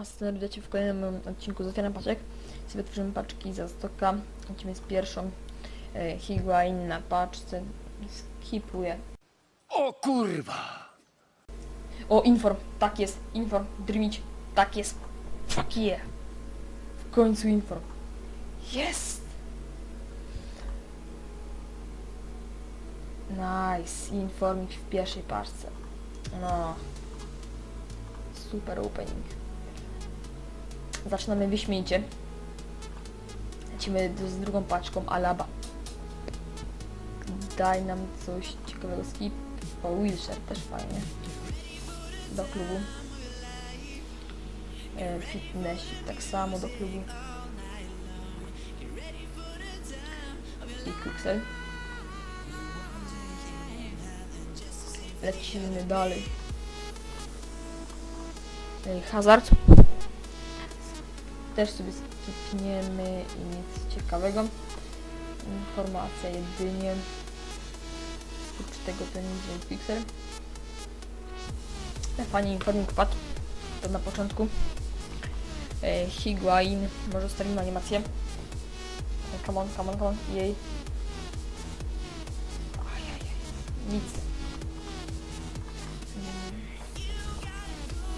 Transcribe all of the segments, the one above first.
Was serdecznie w kolejnym odcinku z Otwieram Paczek. Sobie tworzymy paczki za stoka. Lecimy z pierwszą e, Higuain na paczce. Skipuję. O kurwa! O, inform, tak jest, inform, Dreamić, tak jest. Fuck yeah. W końcu inform. Jest! Nice, informik w pierwszej paczce. No. Super opening. Zaczynamy wyśmienicie. Lecimy z drugą paczką Alaba. Daj nam coś ciekawego. Skip. O, Wilshire też fajnie. Do klubu. E, tak samo do klubu. I Quicksel. Lecimy dalej. Ej, Hazard. Też sobie skipniemy i nic ciekawego. Informacja jedynie. Oprócz tego ten Pixel. Fajnie informik padł. To na początku. E, Higuain. Może ustawimy animację. E, Come on, come on, come on. Jej. Nic.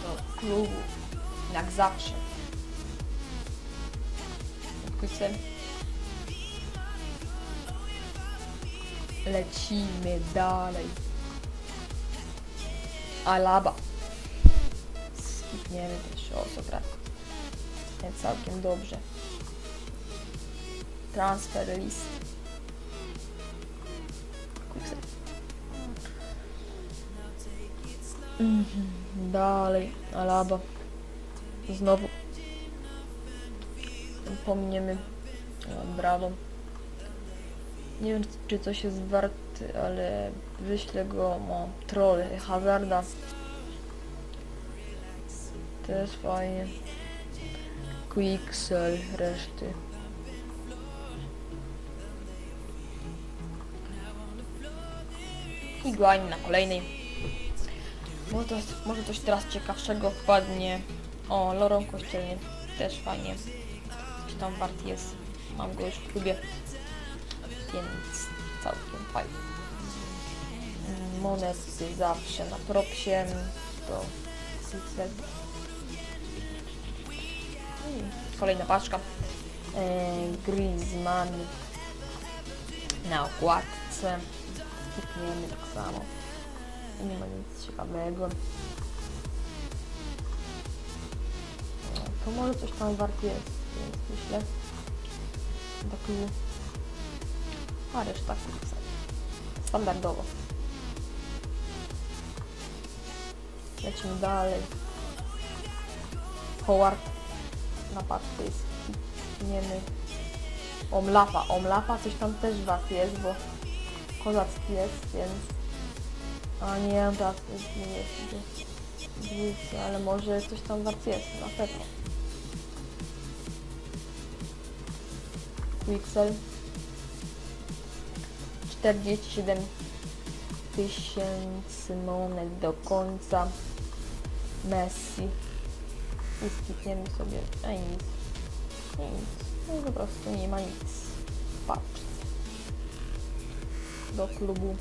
Do klubu. Jak zawsze. Quicksel. Lecimy dalej. Alaba. Skipniemy też o Sokrat. Nie całkiem dobrze. Transfer list. Quicksel. Mhm. Dalej. Alaba. Znowu. Pominiemy Brawo. Nie wiem, czy coś jest warty, ale wyślę go, o, troll, Hazarda. Też fajnie. Quicksel, reszty. Higuain na kolejnej. Może, to, może coś teraz ciekawszego wpadnie. O, Loron Kościelny. Też fajnie. Tam wart jest. Mam go już w klubie. Więc całkiem fajnie. Mm, Monety zawsze na propsie. To. Mm, Kolejna paczka. Griezmann na okładce. Skipniemy tak samo. Nie ma nic ciekawego. No, to może coś tam wart jest, myślę. Do klubu. A reszta kurwa. Standardowo. Lecimy dalej. Howard. Na paczce jest niemy. Omlafa. Omlafa coś tam też wart jest, bo kozacki jest, więc... A nie, tak, nie jest. Ale może coś tam wart jest, na pewno. Pixel. 47 tysięcy monet do końca. Messi. I skipniemy sobie. A nic. Nic. No po prostu nie ma nic. Patrzcie. Do klubu.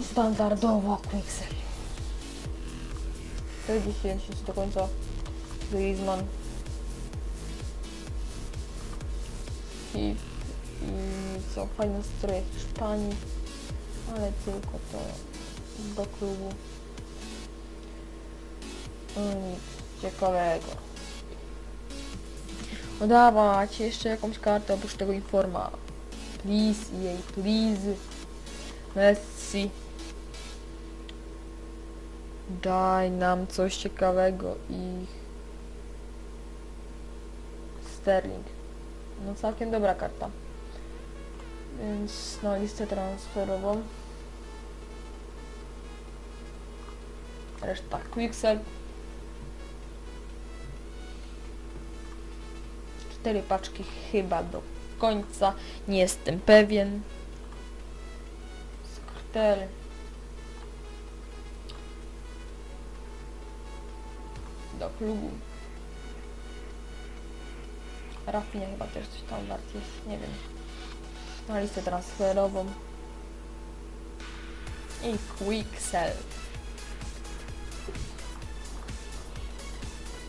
I standardowo Quicksel. 40 tysięcy do końca. Griezmann. I, i co, fajne stroje Hiszpanii, ale tylko to do klubu. No nic ciekawego. No dawać jeszcze jakąś kartę oprócz tego informa. Please, jej, please. Messi. Daj nam coś ciekawego i Sterling. No całkiem dobra karta. Więc na listę transferową. Reszta Quicksel. Cztery paczki chyba do końca. Nie jestem pewien. Skrtel. klubu. Rafinia chyba też coś tam wart jest, nie wiem. Na listę transferową. I Quicksell.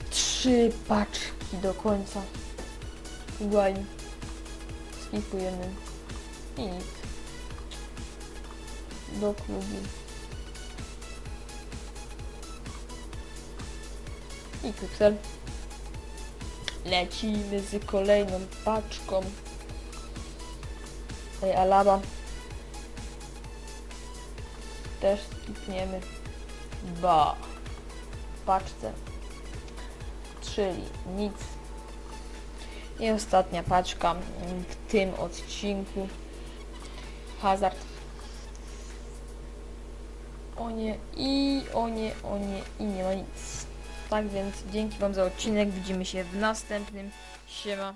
Trzy paczki do końca. Higuain. Skipujemy. I nic. Do klubu. I Quicksell. Lecimy z kolejną paczką. Ej, Alaba. Też skipniemy. Ba. W paczce. Czyli nic. I ostatnia paczka w tym odcinku. Hazard. O nie, i o nie, o nie, i nie ma nic. Tak więc dzięki Wam za odcinek. Widzimy się w następnym. Siema.